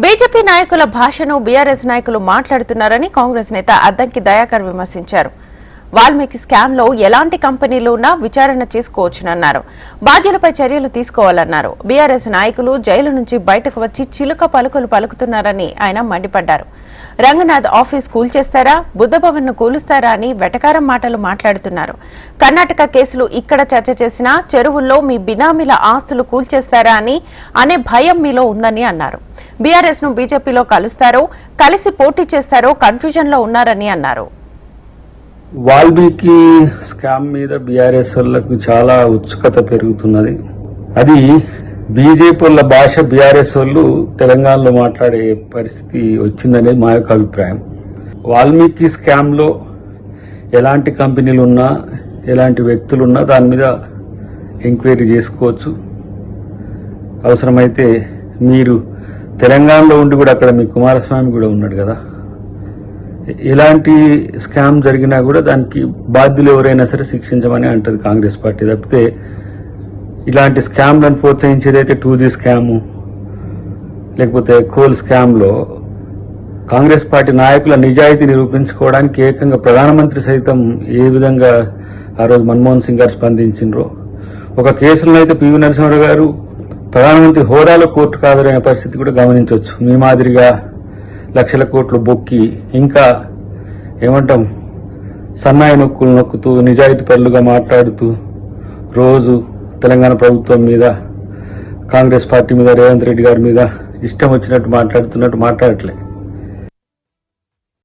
BJP నాయకుల భాషను BRS నాయకులు మాట్లాడుతున్నారని కాంగ్రెస్ నేత అద్దంకి దయాకర్ విమర్శించారు. వాల్మీకి స్కామ్లో ఎలాంటి కంపెనీలు ఉన్నా విచారణ చేసుకోవచ్చునన్నారు. బాధ్యులపై చర్యలు తీసుకోవాలన్నారు. బీఆర్ఎస్ నాయకులు జైలు నుంచి బయటకు వచ్చి చిలుక పలుకులు పలుకుతున్నారని ఆయన మండిపడ్డారు. రంగనాథ్ ఆఫీస్ కూల్చేస్తారా? బుద్ధభవన్ను కూలుస్తారా అని వెటకారం మాటలు మాట్లాడుతున్నారు. కర్ణాటక కేసులు ఇక్కడ చర్చ చేసినా చెరువుల్లో మీ బినామీల ఆస్తులు కూల్చేస్తారా అని అనే భయం మీలో ఉందని అన్నారు. బీఆర్ఎస్ను బీజేపీలో కలుస్తారో కలిసి పోటీ చేస్తారో కన్ఫ్యూజన్లో ఉన్నారని అన్నారు. వాల్మీకి స్కామ్ మీద బీఆర్ఎస్ వాళ్ళకు చాలా ఉత్సుకత పెరుగుతున్నది. అది బీజేపీ భాష బీఆర్ఎస్ వాళ్ళు తెలంగాణలో మాట్లాడే పరిస్థితి వచ్చిందనేది మా యొక్క అభిప్రాయం. వాల్మీకి స్కామ్లో ఎలాంటి కంపెనీలు ఉన్నా ఎలాంటి వ్యక్తులు ఉన్నా దాని మీద ఎంక్వైరీ చేసుకోవచ్చు. అవసరమైతే మీరు తెలంగాణలో ఉండి కూడా అక్కడ మీ కుమారస్వామి కూడా ఉన్నాడు కదా. ఎలాంటి స్కామ్ జరిగినా కూడా దానికి బాధ్యులు ఎవరైనా సరే శిక్షించమని అంటది కాంగ్రెస్ పార్టీ. తప్పితే ఇలాంటి స్కామ్లను ప్రోత్సహించేది అయితే టూ జీ స్కాము లేకపోతే కోల్ స్కామ్లో కాంగ్రెస్ పార్టీ నాయకుల నిజాయితీ నిరూపించుకోవడానికి ఏకంగా ప్రధానమంత్రి సైతం ఏ విధంగా ఆ రోజు మన్మోహన్ సింగ్ గారు స్పందించిండ్రో. ఒక కేసులో అయితే పివి నరసింహరావు గారు ప్రధానమంత్రి హోదాలో కోర్టు కాదురైన పరిస్థితి కూడా గమనించవచ్చు. మీ మాదిరిగా లక్షల కోట్లు బొక్కి ఇంకా ఏమంటాం సన్నాయి నొక్కులు నొక్కుతూ నిజాయితీ పరులుగా మాట్లాడుతూ రోజు తెలంగాణ ప్రభుత్వం మీద కాంగ్రెస్ పార్టీ మీద రేవంత్ రెడ్డి గారి మీద ఇష్టం వచ్చినట్టు మాట్లాడుతున్నట్టు మాట్లాడట్లే.